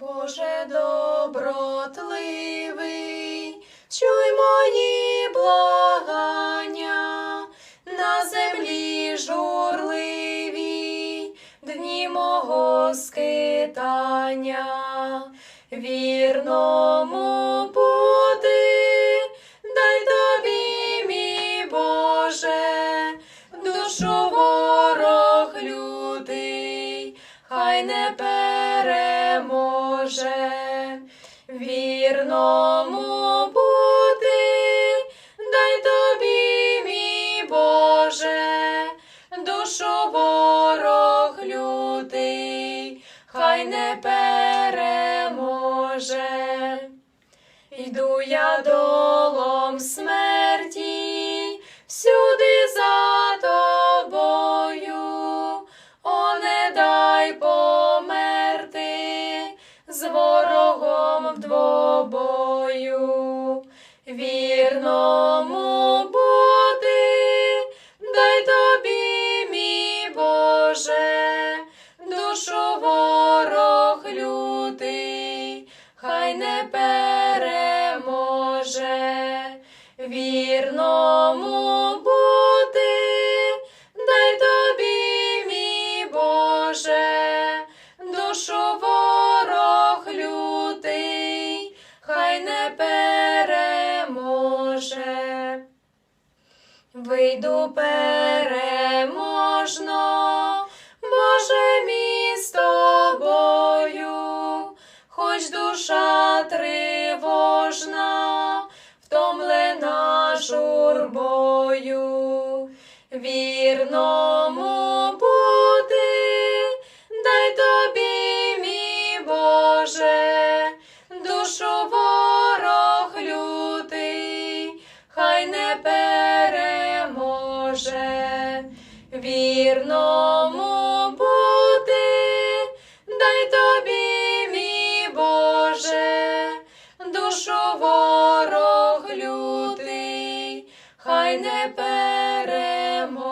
Боже добротливий, чуй мої благання, на землі журливі, дні мого скитання, вірному бути, дай тобі, мій Боже, душу ворог лютий, хай не переможе, вірному бути, дай тобі, мій Боже, душу ворог лютий, хай не переможе. Йду я долом смерті, вірному бути, дай тобі, мій Боже, душу ворог лютий, хай не переможе, вірному бути, дай тобі, мій Боже, душу ворог лютий, хай не переможе. Вийду переможно, Боже мій з тобою, хоч душа тривожна, втомлена журбою, вірному бути, дай тобі, Боже, душу ворог лютий, хай не переможе, вірному бути, дай тобі, мій Боже, душу ворог лютий, хай не переможе.